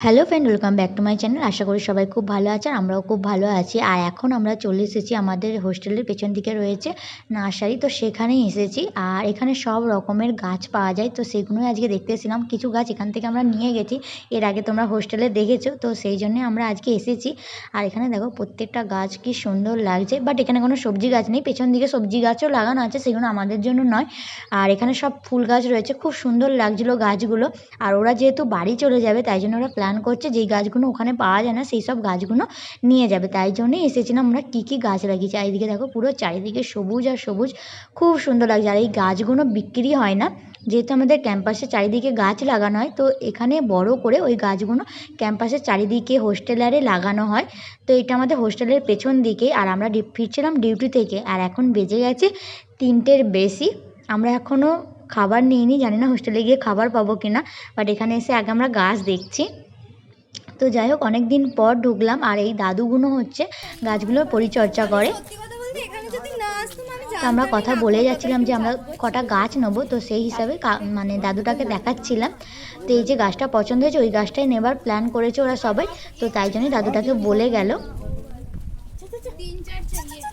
Hello friend welcome back to my channel আশা করি সবাই খুব ভালো আছে আর আমরাও খুব ভালো আছি। আর এখন আমরা চলে এসেছি আমাদের হোস্টেলের পেছন দিকে রয়েছে নার্সারি, তো সেখানেই এসেছি। আর এখানে সব রকমের গাছ পাওয়া যায়, তো সেগুলোই আজকে দেখতে এসেছিলাম। কিছু গাছ এখান থেকে আমরা নিয়ে গেছি, এর আগে তোমরা হোস্টেলে দেখেছ, তো সেই জন্যে আমরা আজকে এসেছি। আর এখানে দেখো, প্রত্যেকটা গাছ কি সুন্দর লাগছে বাট এখানে কোনো সবজি গাছ নেই। পেছন দিকে সবজি গাছও লাগানো আছে, সেগুলো আমাদের জন্য নয়। আর এখানে সব ফুল গাছ রয়েছে, খুব সুন্দর লাগছিল গাছগুলো। আর ওরা যেহেতু বাড়ি চলে যাবে, তাই জন্য ওরা প্ল্যান করছে, যেই গাছগুলো ওখানে পাওয়া যায় না, সেই সব গাছগুলো নিয়ে যাবে। তাই জন্যই এসেছিলাম আমরা কী কী গাছ লাগিয়েছি। আর এইদিকে দেখো পুরো চারিদিকে সবুজ আর সবুজ, খুব সুন্দর লাগছে। আর এই গাছগুলো বিক্রি হয় না, যেহেতু আমাদের ক্যাম্পাসে চারিদিকে গাছ লাগানো হয়, তো এখানে বড় করে ওই গাছগুলো ক্যাম্পাসের চারিদিকে হোস্টেলারে লাগানো হয়। তো এটা আমাদের হোস্টেলের পেছন দিকে, আর আমরা ফিরছিলাম ডিউটি থেকে। আর এখন বেজে গেছে তিনটের বেশি। আমরা এখনও খাবার নিইনি, জানি না হোস্টেলে গিয়ে খাবার পাবো কিনা, বাট এখানে এসে আগে আমরা গাছ দেখছি। তো যাই হোক অনেক দিন পর ঢুকলাম আর এই দাদুগুলো হচ্ছে গাছগুলোর পরিচর্যা করে। সত্যি কথা বলতে এখানে যদি না আসতাম আমি তো আমরা কথা বলে যাচ্ছিলাম যে আমরা কটা গাছ নেব তো সেই হিসাবে মানে দাদুটাকে দেখাচ্ছিলাম। তো এই যে গাছটা পছন্দ হয়েছে ওই গাছটাই নেবার প্ল্যান করেছে ওরা সবাই তো তাই জন্যই দাদুটাকে বলে গেল। তিন চার চালিয়ে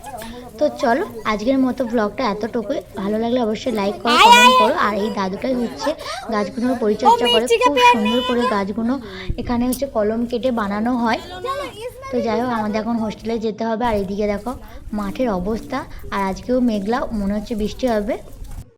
তো চলো আজকের মতো ব্লগটা এতটুকুই। ভালো লাগলে অবশ্যই লাইক করো কমেন্ট করো। আর এই দাদুটাই হচ্ছে গাছগুলোর পরিচর্যা করে। খুব সুন্দর করে গাছগুলো এখানে হচ্ছে কলম কেটে বানানো হয়। তো যাই হোক আমাদের এখন হোস্টেলে যেতে হবে। আর এদিকে দেখো মাঠের অবস্থা। আর আজকেও মেঘলা মনে হচ্ছে বৃষ্টি হবে।